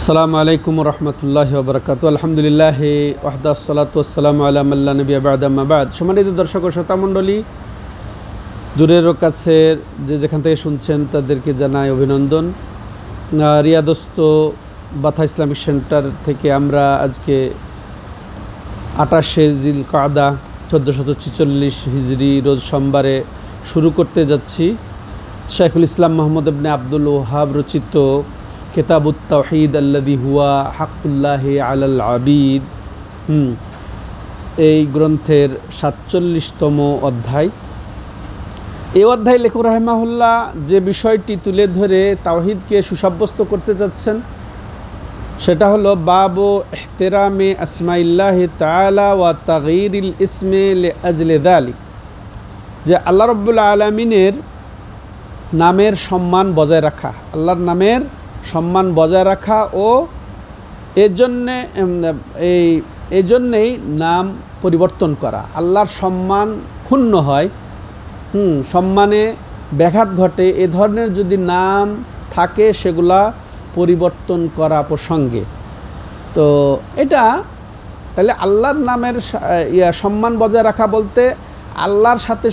আসসালামু আলাইকুম রহমতুল্লাহ বরকাত আলহামদুলিল্লাহ ওয়াহদাসালাতাম আল্লাহ নবী আবাদামাবাদ সম্মানিত দর্শক ও শ্রোতামণ্ডলী দূরেরও কাছের যে যেখান থেকে শুনছেন তাদেরকে জানাই অভিনন্দন। রিয়াদস্ত বাথা ইসলামিক সেন্টার থেকে আমরা আজকে আটাশে দিল কাদা চোদ্দোশত ছিচল্লিশ হিজড়ি রোজ সোমবারে শুরু করতে যাচ্ছি। শেখুল ইসলাম মোহাম্মদ আবনে আব্দুল ওহাব রচিত কেতাবুত তাহিদ আল্লাদি হুয়া হাকুল্লাহ আলাল আবিদ। এই গ্রন্থের সাতচল্লিশতম অধ্যায়। এই অধ্যায় লেখক রাহেমাহুল্লাহ যে বিষয়টি তুলে ধরে তাওহিদকে সুসাব্যস্ত করতে যাচ্ছেন, সেটা হলো বাবু এহতেরামে আসমাইল্লাহ তালা ওয়া তাগিরিল ইসমে লে আজলে দালিক যে আল্লাহ রব্বুল আলমিনের নামের সম্মান বজায় রাখা, আল্লাহর নামের সম্মান বজায় রাখা ও এর জন্যে এই, এজন্যেই নাম পরিবর্তন করা। আল্লাহর সম্মান ক্ষুণ্ণ হয়, হুম, সম্মানে ব্যাঘাত ঘটে। এ ধরনের যদি নাম থাকে, সেগুলা পরিবর্তন করা প্রসঙ্গে। তো এটা, তাহলে আল্লাহর নামের সম্মান বজায় রাখা বলতে আল্লাহর সাথে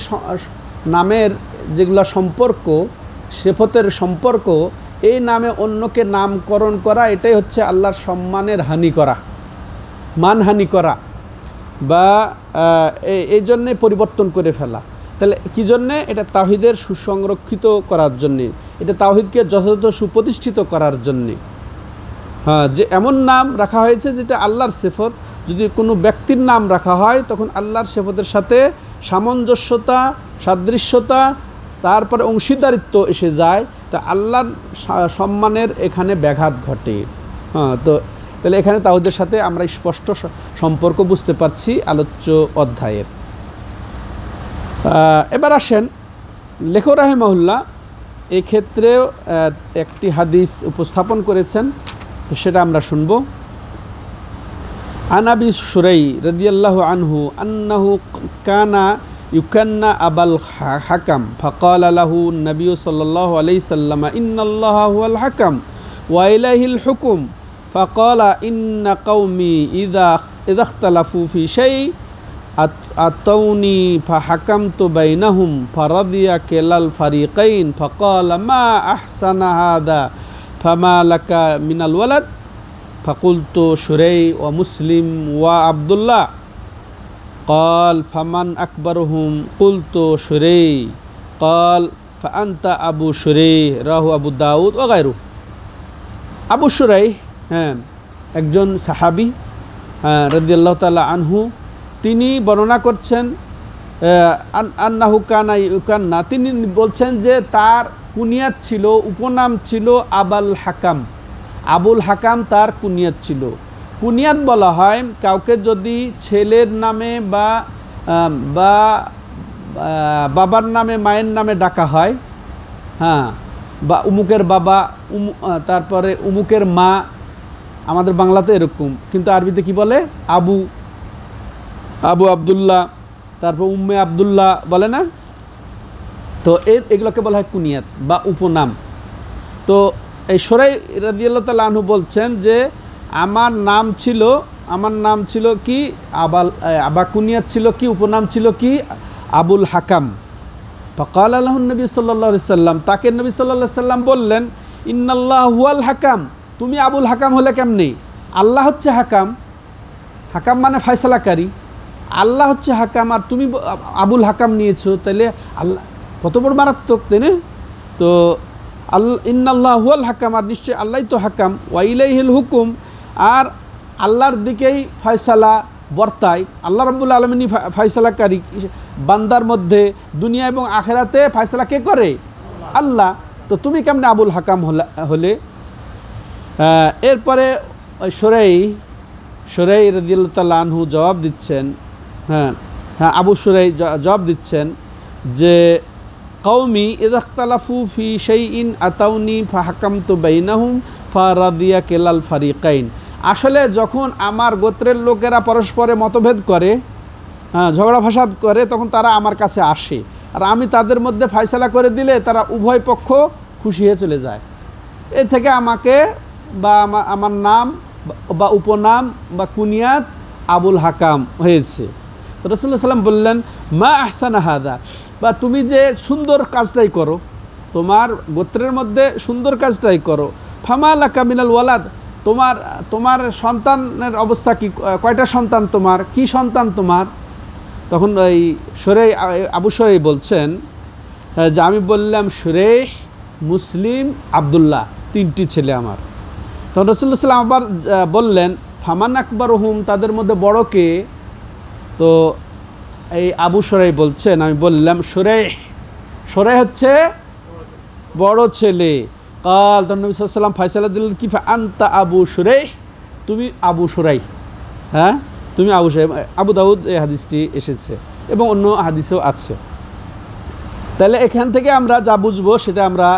নামের যেগুলা সম্পর্ক, সেফতের সম্পর্ক এই নামে অন্যকে নামকরণ করা, এটাই হচ্ছে আল্লাহর সম্মানের হানি করা, মানহানি করা বা এই জন্যে পরিবর্তন করে ফেলা। তাহলে কী জন্যে? এটা তাহিদের সুসংরক্ষিত করার জন্যে, এটা তাহিদকে যথাযথ সুপ্রতিষ্ঠিত করার জন্যে। হ্যাঁ যে এমন নাম রাখা হয়েছে যেটা আল্লাহর সেফত, যদি কোনো ব্যক্তির নাম রাখা হয়, তখন আল্লাহর সেফতের সাথে সামঞ্জস্যতা, সাদৃশ্যতা, তারপরে অংশীদারিত্ব এসে যায়। তা আল্লাহর সম্মানের এখানে ব্যাঘাত ঘটে। হ্যাঁ তো তাহলে এখানে তাহুদের সাথে আমরা স্পষ্ট সম্পর্ক বুঝতে পারছি আলোচ্য অধ্যায়ের। এবার আসেন লেখ রাহেমহল্লা এক্ষেত্রেও একটি হাদিস উপস্থাপন করেছেন, তো সেটা আমরা শুনব। আনাবি সুরাই রদিয়াল্লাহ আনহু আন্নাহু কানা يكنى أبا الحكم. فقال له النبي صلى الله عليه وسلم إن الله هو الحكم وإليه الحكم. فقال إن قومي إذا إذا اختلفوا في شيء أت- أتوني فحكمت بينهم فرضي كلا الفريقين. فقال ما أحسن هذا؟ فما لك من الولد؟ فقلت شري ومسلم وعبد الله. قال فمن أكبرهم قلت شري قال فأنت أبو شري রাহু আবু দাউদ وغيره আবু সুরাই হ্যাঁ একজন সাহাবি হ্যাঁ রদিয়াল্লাহ তালা আনহু তিনি বর্ণনা করছেন আহ, আন- আন্নাহু কানা ইউকান্না তিনি বলছেন যে তার কুনিয়াত ছিল উপনাম ছিল আবাল হাকাম আবুল হাকাম তার কুনিয়াত ছিল কুনিয়াত বলা হয়, কাউকে যদি ছেলের নামে বা বা বাবার নামে, মায়ের নামে ডাকা হয় হ্যাঁ বা উমুকের বাবা, উম তারপরে উমুকের মা, আমাদের বাংলাতে এরকম, কিন্তু আরবিতে কি বলে? আবু আবু আবদুল্লাহ, তারপর উম্মে আবদুল্লাহ বলে না? তো এর, এগুলোকে বলা হয় কুনিয়াত বা উপনাম। তো এই সরাই রাজিয়াল্লাহ তাল আনহু বলছেন যে আমার নাম ছিল আমার নাম ছিল কি? আবাল এ, আবা কুনিয়াত ছিল কি? উপনাম ছিল কি? আবুল হাকাম। ফকাল আল্লাহ নবী সাল্লা সাল্লাম। তাকে নবী সাল্লাহ সাল্লাম বললেন ইন্নাল্লাহ হুয়াল হাকাম। তুমি আবুল হাকাম হলে কেমনি? আল্লাহ হচ্ছে হাকাম। হাকাম মানে ফয়সালাকারী। আল্লাহ হচ্ছে হাকাম। আর তুমি আবুল হাকাম নিয়েছো তাহলে আল্লাহ কত বড় মারাত্মক তাই না? তো আল্লাহ ইন্নাল্লাহ হুয়াল হাকাম। আর নিশ্চয়ই আল্লাহ তো হাকাম। ওয়াইলাইহিল হুকুম। আর আল্লাহর দিকেই ফয়সালা বর্তায়। আল্লাহ রব্বুল আলমিনী ফয়সালাকারী। বান্দার মধ্যে দুনিয়া এবং আখেরাতে ফয়সালা কে করে? আল্লাহ। তো তুমি কেমনে আবুল হাকাম হলে এরপরে সরেই সরেই রদিয়াল্লাহ আনহু জবাব দিচ্ছেন। হ্যাঁ হ্যাঁ আবু সুরাই জবাব দিচ্ছেন যে কৌমি ইদাখতালাফু ফি সেই ইন আতাউনি ফা হাকাম তো বাইনাহুম ফারাদিয়া কেলাল ফারিকাইন। আসলে যখন আমার গোত্রের লোকেরা পরস্পরে মতভেদ করে হ্যাঁ ঝগড়া ফাসাদ করে, তখন তারা আমার কাছে আসে। আর আমি তাদের মধ্যে ফায়সালা করে দিলে তারা উভয় পক্ষ খুশি হয়ে চলে যায়। এ থেকে আমাকে বা আমার নাম বা- উপনাম বা কুনিয়াত আবুল হাকাম হয়েছে। রসুল্লাহ সাল্লাম বললেন, মা আহসান হাদা? বা, তুমি যে সুন্দর কাজটাই করো, তোমার গোত্রের মধ্যে সুন্দর কাজটাই করো। ফামা লাকা মিনাল ওয়ালাদ? তোমার তোমার সন্তানের অবস্থা কি? কয়টা সন্তান তোমার? কি সন্তান তোমার? তখন ওই সরে আবু সরে বলছেন যে আমি বললাম সুরেশ মুসলিম, আবদুল্লাহ, তিনটি ছেলে আমার। তখন রসুল্লাহ সাল্লাম আবার বললেন, ফামান আকবর হুম তাদের মধ্যে বড় কে? তো এই আবু সরাই বলছেন, আমি বললাম সুরেশ সরে হচ্ছে বড় ছেলে। কাল তখন নবী সাল্লাম ফাইসালা দিলেন কি আন্তা আবু সুরেশ তুমি আবু সুরাই হ্যাঁ তুমি আবু সুরাই আবু দাউদ এই হাদিসটি এসেছে এবং অন্য হাদিসেও আছে। তাহলে এখান থেকে আমরা যা বুঝব সেটা আমরা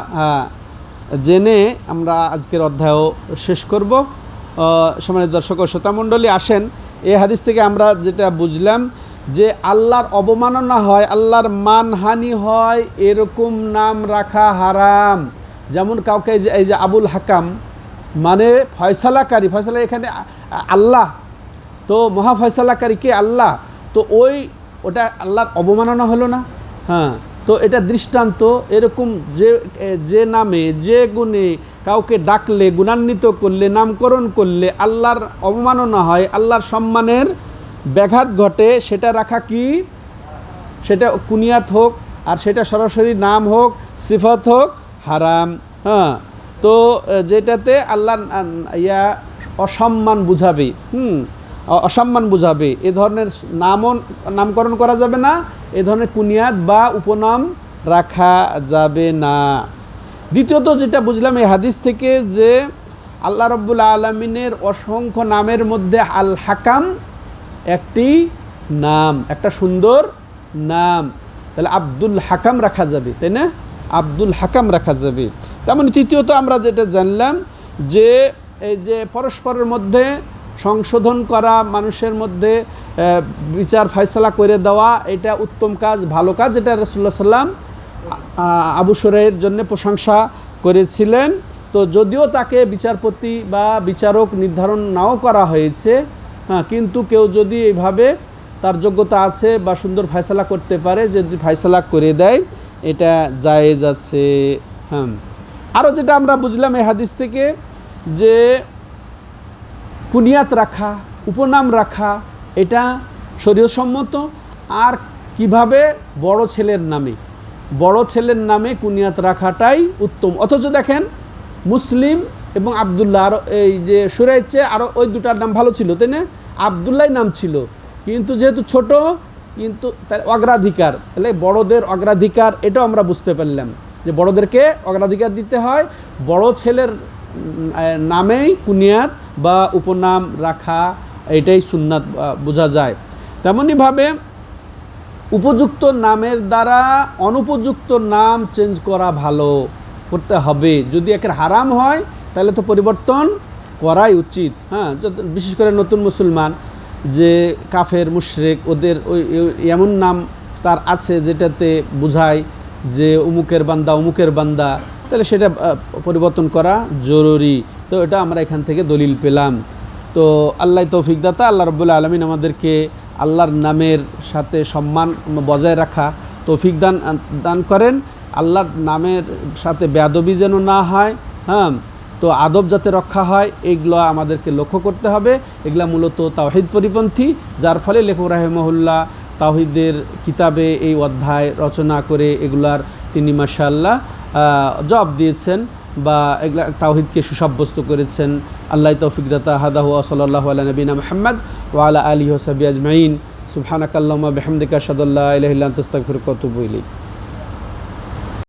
জেনে আমরা আজকের অধ্যায়ও শেষ করব। সমানের দর্শক ও শ্রোতামণ্ডলী আসেন। এই হাদিস থেকে আমরা যেটা বুঝলাম যে আল্লাহর অবমাননা হয়, আল্লাহর মানহানি হয়, এরকম নাম রাখা হারাম। যেমন কাউকে যে, এই যে আবুল হাকাম মানে ফয়সালাকারী, ফয়সালা এখানে আল্লাহ, তো মহা ফয়সালাকারী কে আল্লাহ? তো ওই, ওটা আল্লাহর অবমাননা হলো না? হ্যাঁ তো এটা দৃষ্টান্ত, এরকম যে যে নামে, যে গুণে কাউকে ডাকলে, গুণান্বিত করলে, নামকরণ করলে আল্লাহর অবমাননা হয়, আল্লাহর সম্মানের ব্যাঘাত ঘটে, সেটা রাখা কি? সেটা কুনিয়াত হোক, আর সেটা সরাসরি নাম হোক, সিফত হোক হারাম হ্যাঁ? তো যেটাতে আল্লাহ ইয়া অসম্মান বুঝাবে, হুম? অসম্মান বুঝাবে। এ ধরনের নামও, নামকরণ করা যাবে না, এ ধরনের কুনিয়াত বা উপনাম রাখা যাবে না। দ্বিতীয়ত যেটা বুঝলাম এই হাদিস থেকে যে আল্লাহ রব্বুল আলমিনের অসংখ্য নামের মধ্যে আল হাকাম একটি নাম, একটা সুন্দর নাম। তাহলে আব্দুল হাকাম রাখা যাবে, তাই না? আব্দুল হাকাম রাখা যাবে। তেমন তৃতীয়ত আমরা যেটা জানলাম যে, এই যে পরস্পরের মধ্যে সংশোধন করা, মানুষের মধ্যে বিচার ফয়সলা করে দেওয়া, এটা উত্তম কাজ, ভালো কাজ, যেটা রসুল্লাহ সাল্লাম আ- আবু সরের জন্য প্রশংসা করেছিলেন। তো যদিও তাকে বিচারপতি বা বিচারক নির্ধারণ নাও করা হয়েছে হ্যাঁ কিন্তু কেউ যদি এইভাবে তার যোগ্যতা আছে বা সুন্দর ফয়সালা করতে পারে, যদি ফয়সালা করে দেয় এটা জায়েজ আছে হ্যাঁ আরও যেটা আমরা বুঝলাম এই হাদিস থেকে যে কুনিয়াত রাখা, উপনাম রাখা, এটা শরীয়সম্মত। আর কীভাবে? বড় ছেলের নামে। বড় ছেলের নামে কুনিয়াত রাখাটাই উত্তম। অথচ দেখেন, মুসলিম এবং আবদুল্লাহ আরও এই যে সুরাইয়ের চেয়ে আরও ওই দুটার নাম ভালো ছিল, তাই না? আবদুল্লাহ নাম ছিল। কিন্তু যেহেতু ছোট কিন্তু তার অগ্রাধিকার, তাহলে বড়দের অগ্রাধিকার, এটাও আমরা বুঝতে পারলাম। যে বড়দেরকে অগ্রাধিকার দিতে হয়, বড় ছেলের নামেই কুনিয়াত বা উপনাম রাখা, এটাই সুন্নাত বোঝা যায়। তেমনইভাবে উপযুক্ত নামের দ্বারা অনুপযুক্ত নাম চেঞ্জ করা ভালো, করতে হবে। যদি একের হারাম হয়, তাহলে তো পরিবর্তন করাই উচিত। হ্যাঁ বিশেষ করে নতুন মুসলমান। যে কাফের, মুশরেক, ওদের ওই এমন নাম তার আছে যেটাতে বোঝায় যে উমুকের বান্দা উমুকের বান্দা। তাহলে সেটা পরিবর্তন করা জরুরি। তো এটা আমরা এখান থেকে দলিল পেলাম। তো আল্লাহ তৌফিক দাতা, আল্লাহ রব্বুল্লা আলমিন আমাদেরকে আল্লাহর নামের সাথে সম্মান বজায় রাখা তৌফিক দান দান করেন। আল্লাহর নামের সাথে বেয়াদবি যেন না হয় হ্যাঁ? তো আদব যাতে রক্ষা হয়, এগুলো আমাদেরকে লক্ষ্য করতে হবে। এগুলা মূলত তাওহিদ পরিপন্থী, যার ফলে লেখক রাহেমহুল্লাহ তাওহিদের কিতাবে এই অধ্যায় রচনা করে এগুলার তিনি মাশাল্লাহ জবাব দিয়েছেন বা এগুলা তাওহিদকে সুসাব্যস্ত করেছেন। আল্লাহ তৌফিক দাতা, হাদাহু সাল্লাহ আলা নবীনা মোহাম্মদ ওয়ালা আলী হোসাবি আজমাইন। সুবহানাকাল্লামা বেহামদিকা সাদাল্লাহ ওয়া আতুবু ইলাইক।